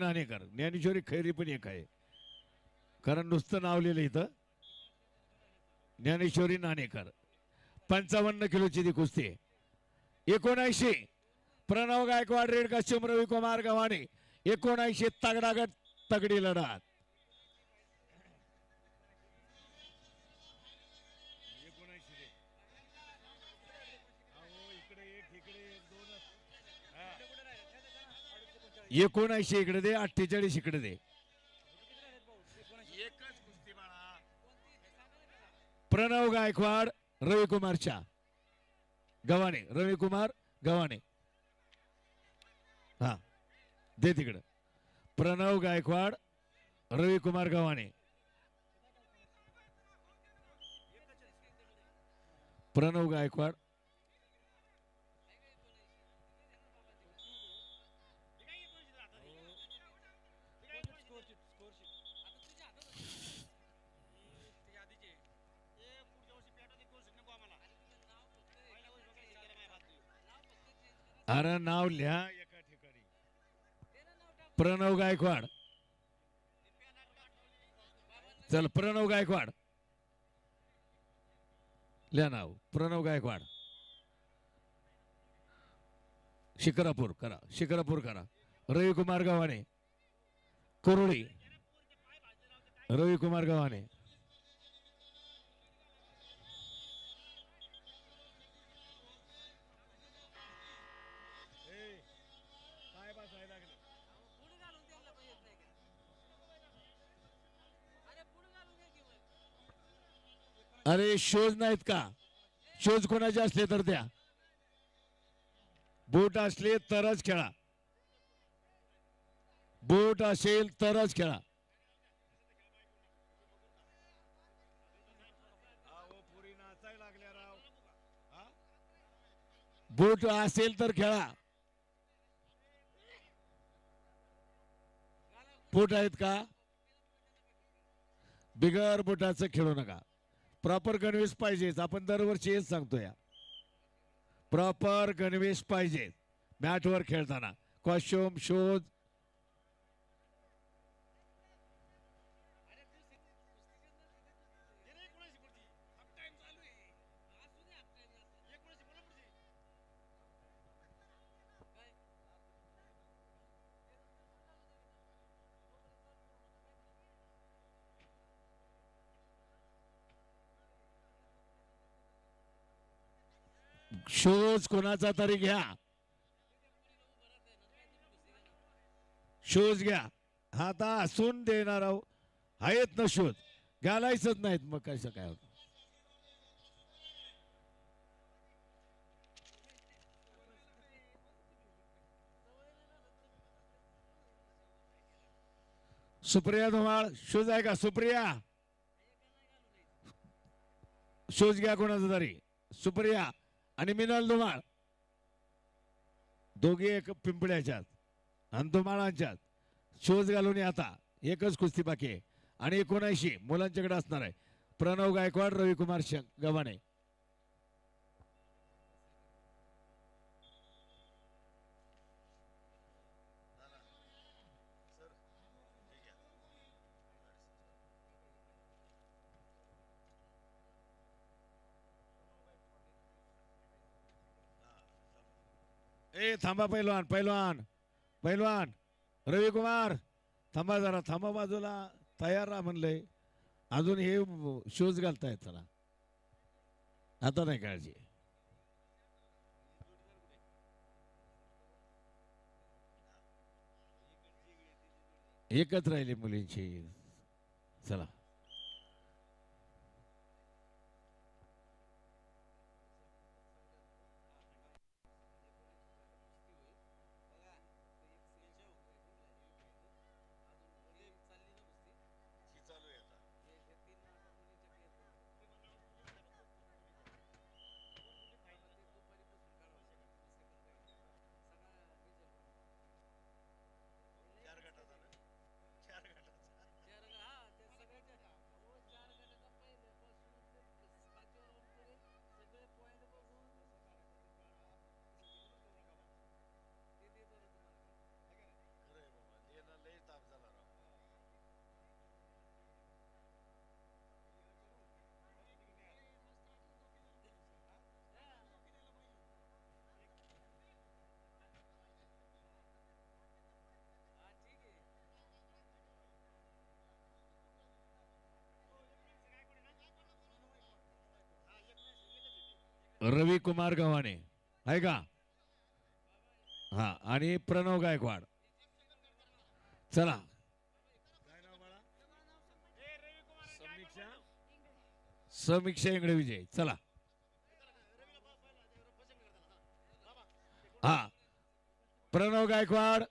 नाणेकर ज्ञानेश्वरी खैरी पण एक आहे. कारण नुसतं नाव लिहिलं इथं. ज्ञानेश्वरी नाणेकर. पंचावन्न किलोची ती कुस्ती आहे. एकोणऐंशी. प्रणव गायकवाड रेड कश्यम रवी कुमार गव्हाणे. एकोणऐंशी तगडागट तगडी लढात. एकोणऐंशी इकडे दे अठ्ठेचाळीस इकडे दे. प्रणव गायकवाड रविकुमारच्या. गव्हाणे रविकुमार गव्हाणे. हा दे तिकडं. प्रणव गायकवाड रविकुमार गव्हाणे. प्रणव गायकवाड अरे नाव लिहा एका ठिकाणी. प्रणव गायकवाड. चल प्रणव गायकवाड. लिहा नाव. प्रणव गायकवाड. शिक्रापूर करा. शिक्रापूर करा. रविकुमार गव्हाणे. कुरुळी. रविकुमार गव्हाणे. अरे शोज नाहीत का? शोज कोणाचे असले तर द्या. बूट असले तरच खेळा. बूट असेल तरच खेळा. बूट असेल तर खेळा. बूट आहेत का? बिगर बुटाचं खेळू नका. प्रॉपर गणवेश पाहिजेच आपण दरवर्षी हेच सांगतो या प्रॉपर गणवेश पाहिजे मॅटवर खेळताना. कॉस्ट्युम शोध शोज कोणाचा तरी घ्या. शोज घ्या. हा आता असून देणार आहो. आहेत ना शोध घालायचंच नाहीत मग कसं काय होतं. सुप्रिया धुमाळ शूज आहे का? सुप्रिया? शूज घ्या कोणाचा तरी. सुप्रिया आणि मिनल धुमाळ. दोघे एक पिंपळ्याच्यात आणि धुमाळांच्यात. शोज घालून आता. एकच कुस्ती बाकी आहे. आणि एकोणऐंशी मुलांच्याकडे असणार आहे. प्रणव गायकवाड रविकुमार शंक गव्हाणे. ए थांबा पैलवान पैलवान पैलवान. रविकुमार थांबा जरा थांबा बाजूला. तयार राहा म्हणलंय अजून हे शूज घालतायत चला आता नाही काळजी. एकच राहिली मुलींची. चला. रवी कुमार गव्हाणे. आहे का? हा आणि प्रणव गायकवाड. चला. समीक्षा इंगडे विजय. चला. हा. प्रणव गायकवाड.